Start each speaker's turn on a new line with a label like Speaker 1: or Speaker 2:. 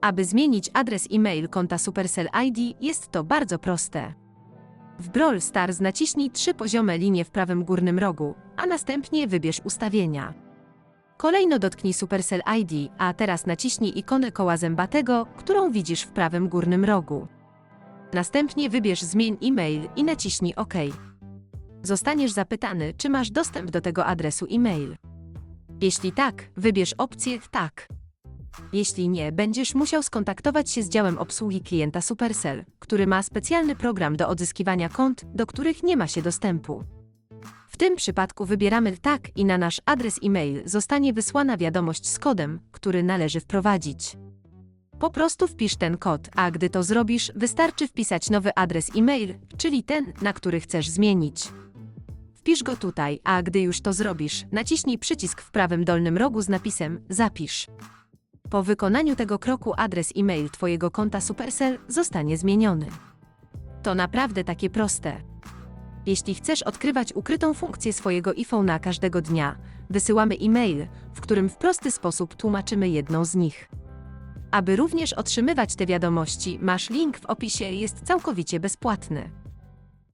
Speaker 1: Aby zmienić adres e-mail konta Supercell ID jest to bardzo proste. W Brawl Stars naciśnij trzy poziome linie w prawym górnym rogu, a następnie wybierz ustawienia. Kolejno dotknij Supercell ID, a teraz naciśnij ikonę koła zębatego, którą widzisz w prawym górnym rogu. Następnie wybierz Zmień e-mail i naciśnij OK. Zostaniesz zapytany, czy masz dostęp do tego adresu e-mail. Jeśli tak, wybierz opcję Tak. Jeśli nie, będziesz musiał skontaktować się z działem obsługi klienta Supercell, który ma specjalny program do odzyskiwania kont, do których nie ma się dostępu. W tym przypadku wybieramy tak i na nasz adres e-mail zostanie wysłana wiadomość z kodem, który należy wprowadzić. Po prostu wpisz ten kod, a gdy to zrobisz, wystarczy wpisać nowy adres e-mail, czyli ten, na który chcesz zmienić. Wpisz go tutaj, a gdy już to zrobisz, naciśnij przycisk w prawym dolnym rogu z napisem Zapisz. Po wykonaniu tego kroku adres e-mail Twojego konta Supercell zostanie zmieniony. To naprawdę takie proste. Jeśli chcesz odkrywać ukrytą funkcję swojego iPhone'a każdego dnia, wysyłamy e-mail, w którym w prosty sposób tłumaczymy jedną z nich. Aby również otrzymywać te wiadomości, masz link w opisie, jest całkowicie bezpłatny.